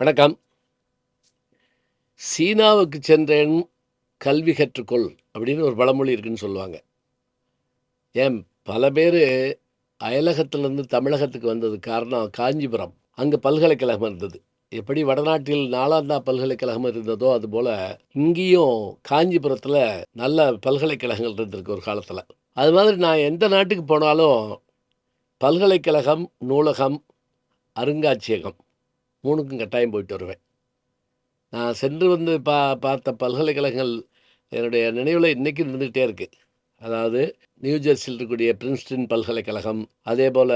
வணக்கம். சீனாவுக்கு சென்றேன் கல்வி கற்றுக்கொள் அப்படின்னு ஒரு பழமொழி இருக்குன்னு சொல்லுவாங்க. ஏன்? பல பேர் அயலகத்திலேருந்து தமிழகத்துக்கு வந்தது காரணம் காஞ்சிபுரம். அங்கே பல்கலைக்கழகம் இருந்தது. எப்படி வடநாட்டில் நாலாந்தா பல்கலைக்கழகம் இருந்ததோ அதுபோல் இங்கேயும் காஞ்சிபுரத்தில் நல்ல பல்கலைக்கழகங்கள் இருந்திருக்கு ஒரு காலத்தில். அது மாதிரி நான் எந்த நாட்டுக்கு போனாலும் பல்கலைக்கழகம் நூலகம் அருங்காட்சியகம் மூணுக்கும் கட்டாயம் போயிட்டு வருவேன். நான் சென்று வந்து பா பார்த்த பல்கலைக்கழகங்கள் என்னுடைய நினைவில் இன்றைக்கும் இருந்துகிட்டே இருக்குது அதாவது நியூ ஜெர்சியில் இருக்கக்கூடிய பிரின்ஸ்டன் பல்கலைக்கழகம் அதே போல்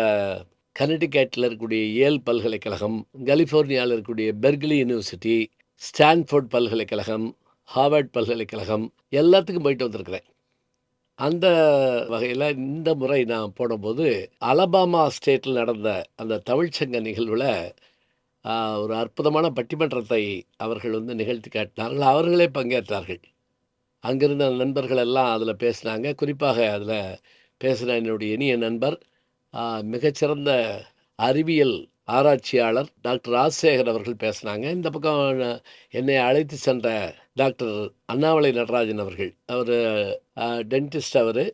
கனடிகேட்டில் இருக்கக்கூடிய ஏல் பல்கலைக்கழகம் கலிஃபோர்னியாவில் இருக்கக்கூடிய பெர்க்லி யூனிவர்சிட்டி ஸ்டான்ஃபோர்ட் பல்கலைக்கழகம் ஹார்வர்ட் பல்கலைக்கழகம் எல்லாத்துக்கும் போயிட்டு வந்திருக்கிறேன். அந்த வகையில் இந்த முறை நான் போடும்போது அலபாமா ஸ்டேட்டில் நடந்த அந்த தமிழ்ச்சங்க நிகழ்வில் ஒரு அற்புதமான பட்டிமன்றத்தை அவர்கள் வந்து நிகழ்த்தி காட்டினார்கள். அவர்களே பங்கேற்றார்கள். அங்கிருந்த நண்பர்கள் எல்லாம் அதில் பேசினாங்க. குறிப்பாக அதில் பேசின என்னுடைய இனிய நண்பர் மிகச்சிறந்த அறிவியல் ஆராய்ச்சியாளர் டாக்டர் ராஜசேகர் அவர்கள் பேசினாங்க. இந்த பக்கம் என்னை அழைத்து சென்ற டாக்டர் அண்ணாமலை நடராஜன் அவர்கள் அவர் டென்டிஸ்ட் அவர்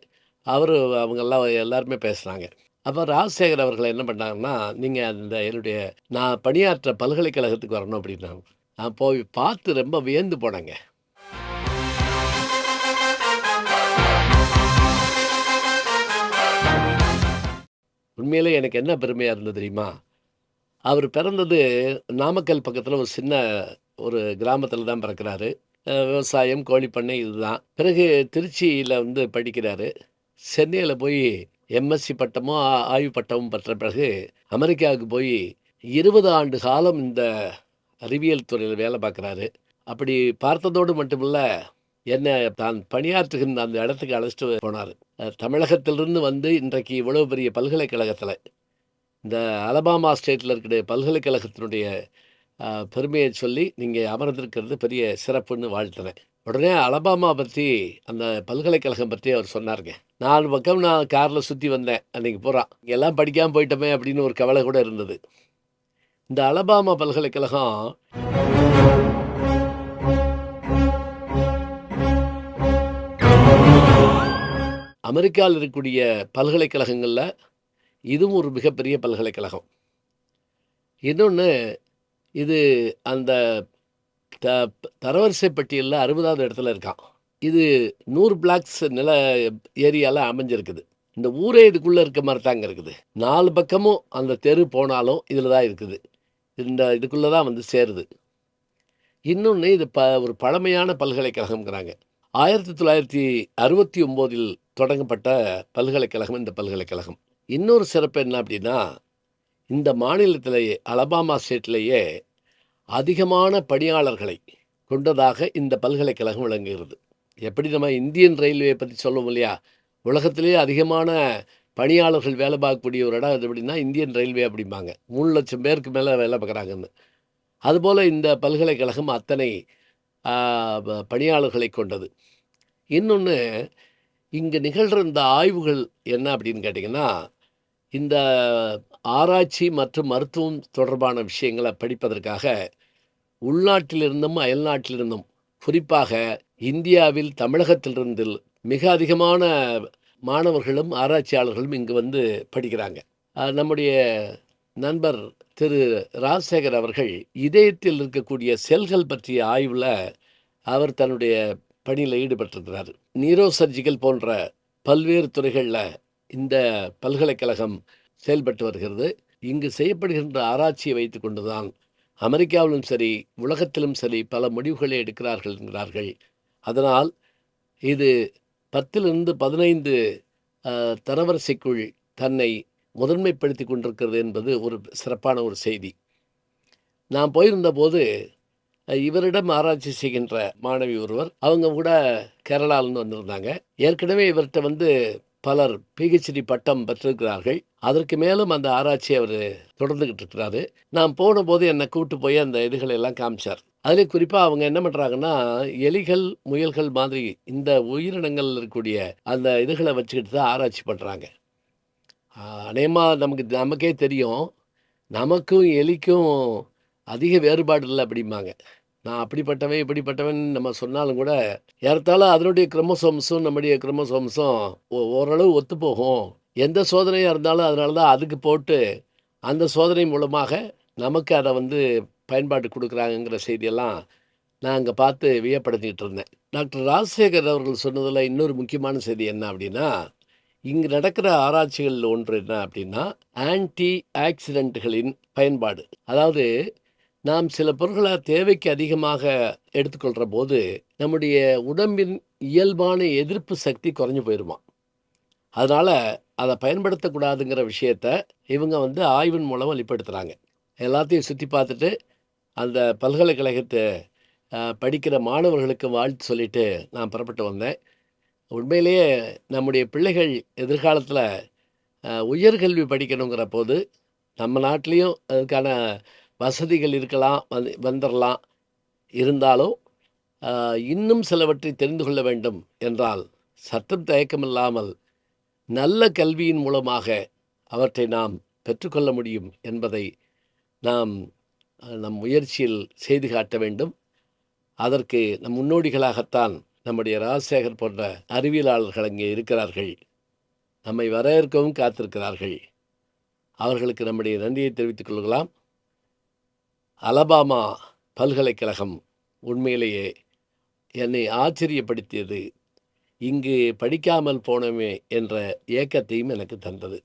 அவர் அவங்கெல்லாம் எல்லாருமே பேசுனாங்க. அப்போ ராஜசேகர் அவர்கள் என்ன பண்ணாங்கன்னா நீங்கள் அந்த என்னுடைய நான் பணியாற்ற பல்கலைக்கழகத்துக்கு வரணும் அப்படின்னாங்க. நான் போய் பார்த்து ரொம்ப வியந்து போனேங்க. உண்மையிலே எனக்கு என்ன பெருமையாக இருந்தது தெரியுமா? அவர் பிறந்தது நாமக்கல் பக்கத்தில் ஒரு சின்ன ஒரு கிராமத்தில் தான் பிறக்கிறாரு. விவசாயம் கோழிப்பண்ணை இதுதான். பிறகு திருச்சியில் வந்து படிக்கிறாரு. சென்னையில் போய் எம்எஸ்சி பட்டமும் ஆய்வு பட்டமும் பெற்ற பிறகு அமெரிக்காவுக்கு போய் இருபது ஆண்டு காலம் இந்த அறிவியல் துறையில் வேலை பார்க்குறாரு. அப்படி பார்த்ததோடு மட்டுமல்ல என்னை தான் பணியாற்றுகின்ற அந்த இடத்துக்கு அழைச்சிட்டு போனார். தமிழகத்திலிருந்து வந்து இன்றைக்கு இவ்வளோ பெரிய பல்கலைக்கழகத்தில் இந்த அலபாமா ஸ்டேட்டில் இருக்கிற பல்கலைக்கழகத்தினுடைய பெருமையை சொல்லி நீங்கள் அமர்ந்திருக்கிறது பெரிய சிறப்புன்னு வாழ்த்தினேன் உடனே அலபாமா பற்றி அந்த பல்கலைக்கழகம் பற்றி அவர் சொன்னாருங்க. நாலு பக்கம் நான் காரில் சுற்றி வந்தேன். அன்றைக்கி போகிறான் எல்லாம் படிக்காமல் போயிட்டோமே அப்படின்னு ஒரு கவலை கூட இருந்தது. இந்த அலபாமா பல்கலைக்கழகம் அமெரிக்காவில் இருக்கக்கூடிய பல்கலைக்கழகங்களில் இதுவும் ஒரு மிகப்பெரிய பல்கலைக்கழகம். இன்னொன்று இது அந்த த தரவரிசை பட்டியலில் அறுபதாவது இடத்துல இருக்கான். இது நூறு பிளாக்ஸ் நில ஏரியாவில் அமைஞ்சிருக்குது. இந்த ஊரே இதுக்குள்ளே இருக்க மாதிரி தாங்க இருக்குது. நாலு பக்கமும் அந்த தெரு போனாலும் இதில் தான் இருக்குது. இந்த இதுக்குள்ளே தான் வந்து சேருது. இன்னொன்று இது ப ஒரு பழமையான பல்கலைக்கழகம்ங்கிறாங்க. ஆயிரத்தி தொள்ளாயிரத்தி அறுபத்தி ஒம்போதில் தொடங்கப்பட்ட பல்கலைக்கழகம் இந்த பல்கலைக்கழகம். இன்னொரு சிறப்பு என்ன அப்படின்னா இந்த மாநிலத்திலேயே அலபாமா ஸ்டேட்லேயே அதிகமான பணியாளர்களை கொண்டதாக இந்த பல்கலைக்கழகம் விளங்குகிறது. எப்படி நம்ம இந்தியன் ரயில்வே பற்றி சொல்லுவோம் இல்லையா? உலகத்திலேயே அதிகமான பணியாளர்கள் வேலை பார்க்கக்கூடிய ஒரு இடம் அது எப்படின்னா இந்தியன் ரயில்வே அப்படிம்பாங்க. மூணு லட்சம் பேருக்கு மேலே வேலை பார்க்குறாங்கன்னு. அதுபோல் இந்த பல்கலைக்கழகம் அத்தனை பணியாளர்களை கொண்டது. இன்னொன்று இங்கே நிகழ்கிற இந்த ஆய்வுகள் என்ன அப்படின்னு கேட்டிங்கன்னா இந்த ஆராய்ச்சி மற்றும் மருத்துவம் தொடர்பான விஷயங்களை படிப்பதற்காக உள்நாட்டிலிருந்தும் அயல்நாட்டிலிருந்தும். குறிப்பாக இந்தியாவில் தமிழகத்திலிருந்து மிக அதிகமான மாணவர்களும் ஆராய்ச்சியாளர்களும் இங்கு வந்து படிக்கிறாங்க. நம்முடைய நண்பர் திரு. ராஜசேகர் அவர்கள் இதயத்தில் இருக்கக்கூடிய செல்கள் பற்றிய ஆய்வில் அவர் தன்னுடைய பணியில் ஈடுபட்டிருக்கிறார். நீரோ சர்ஜிக்கல் போன்ற பல்வேறு துறைகளில் இந்த பல்கலைக்கழகம் செயல்பட்டு வருகிறது. இங்கு செய்யப்படுகின்ற ஆராய்ச்சியை வைத்துக்கொண்டுதான் அமெரிக்காவிலும் சரி உலகத்திலும் சரி பல முடிவுகளை எடுக்கிறார்கள் என்கிறார்கள் அதனால் இது பத்திலிருந்து பதினைந்து தரவரிசைக்குள் தன்னை முதன்மைப்படுத்தி கொண்டிருக்கிறது என்பது ஒரு சிறப்பான ஒரு செய்தி. நான் போயிருந்தபோது இவரிடம் ஆராய்ச்சி செய்கின்ற மாணவி ஒருவர் அவங்க கூட கேரளாவிலிருந்து வந்திருந்தாங்க. ஏற்கனவே இவர்கிட்ட வந்து பலர் பிஹெச்டி பட்டம் பெற்றிருக்கிறார்கள். அதற்கு மேலும் அந்த ஆராய்ச்சியை அவர் தொடர்ந்துகிட்டு இருக்கிறாரு. நான் போன போது என்னை கூட்டு போய் அந்த இதுகளை எல்லாம் காமிச்சார். அதிலே குறிப்பாக அவங்க என்ன பண்ணுறாங்கன்னா எலிகள் முயல்கள் மாதிரி இந்த உயிரினங்கள் இருக்கக்கூடிய அந்த இதுகளை வச்சுக்கிட்டு தான் ஆராய்ச்சி பண்ணுறாங்க அநேகமாக நமக்கு நமக்கே தெரியும். நமக்கும் எலிக்கும் அதிக வேறுபாடு இல்லை அப்படிம்பாங்க. நான் அப்படிப்பட்டவன் இப்படிப்பட்டவன் நம்ம சொன்னாலும் கூட ஏறத்தாழ அதனுடைய குரோமோசோம்ஸும் நம்முடைய குரோமோசோம்ஸும் ஓ- ஓரளவு ஒத்து போகும் எந்த சோதனையாக இருந்தாலும் அதனால தான் அதுக்கு போட்டு அந்த சோதனை மூலமாக நமக்கு அதை வந்து பயன்பாட்டு கொடுக்குறாங்கங்கிற செய்தியெல்லாம் நான் அங்கே பார்த்து வியப்படுத்திக்கிட்டு இருந்தேன். டாக்டர் ராஜசேகர் அவர்கள் சொன்னதில் இன்னொரு முக்கியமான செய்தி என்ன அப்படின்னா இங்கு நடக்கிற ஆராய்ச்சிகளில் ஒன்று என்ன அப்படின்னா ஆன்டி ஆக்சிடென்ட்களின் பயன்பாடு. அதாவது நாம் சில பொருட்களை தேவைக்கு அதிகமாக எடுத்துக்கொள்கிற போது நம்முடைய உடம்பின் இயல்பான எதிர்ப்பு சக்தி குறைஞ்சு போயிடுமா அதனால் அதை பயன்படுத்தக்கூடாதுங்கிற விஷயத்த இவங்க வந்து ஆய்வின் மூலம் வெளிப்படுத்துகிறாங்க எல்லாத்தையும் சுற்றி பார்த்துட்டு அந்த பல்கலைக்கழகத்தை படிக்கிற மாணவர்களுக்கு வாழ்த்து சொல்லிட்டு நான் புறப்பட்டு வந்தேன். உண்மையிலேயே நம்முடைய பிள்ளைகள் எதிர்காலத்தில் உயர்கல்வி படிக்கணுங்கிற போது நம்ம நாட்டிலையும் அதுக்கான வசதிகள் இருக்கலாம் வந்து வந்துடலாம் இருந்தாலும் இன்னும் சிலவற்றை தெரிந்து கொள்ள வேண்டும் என்றால் சத்தம் தயக்கமில்லாமல் நல்ல கல்வியின் மூலமாக அவற்றை நாம் பெற்றுக்கொள்ள முடியும் என்பதை நாம் நம் முயற்சியில் செய்து காட்ட வேண்டும். அதற்கு நம் முன்னோடிகளாகத்தான் நம்முடைய ராஜசேகர் போன்ற அறிவியலாளர்கள் அங்கே இருக்கிறார்கள். நம்மை வரவேற்கவும் காத்திருக்கிறார்கள். அவர்களுக்கு நம்முடைய நன்றியை தெரிவித்துக் கொள்ளலாம் அலபாமா பல்கலைக்கழகம் உண்மையிலேயே என்னை ஆச்சரியப்படுத்தியது. இங்கு படிக்காமல் போனோமே என்ற ஏக்கத்தையும் எனக்கு தந்தது.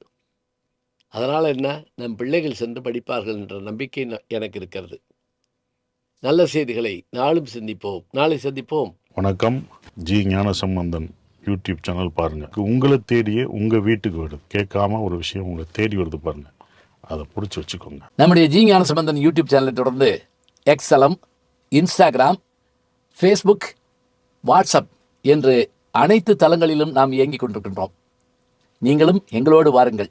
அதனால் என்ன? நம் பிள்ளைகள் சென்று படிப்பார்கள் என்ற நம்பிக்கை எனக்கு இருக்கிறது. நல்ல செய்திகளை நாளும் சிந்திப்போம். நாளை சந்திப்போம். வணக்கம். ஜி ஞானசம்பந்தன் யூடியூப் சேனல் பாருங்கள் உங்களை தேடியே உங்கள் வீட்டுக்கு வருது கேட்காம ஒரு விஷயம் உங்களை தேடி வருது பாருங்கள் அதை பிடிச்சி வச்சுக்கோங்க. நம்முடைய ஜி ஞான சம்பந்தன் யூடியூப் சேனலை தொடர்ந்து எக்ஸலம் இன்ஸ்டாகிராம் ஃபேஸ்புக் வாட்ஸ்அப் என்று அனைத்து தளங்களிலும் நாம் இயங்கிக் கொண்டிருக்கின்றோம். நீங்களும் எங்களோடு வாருங்கள்.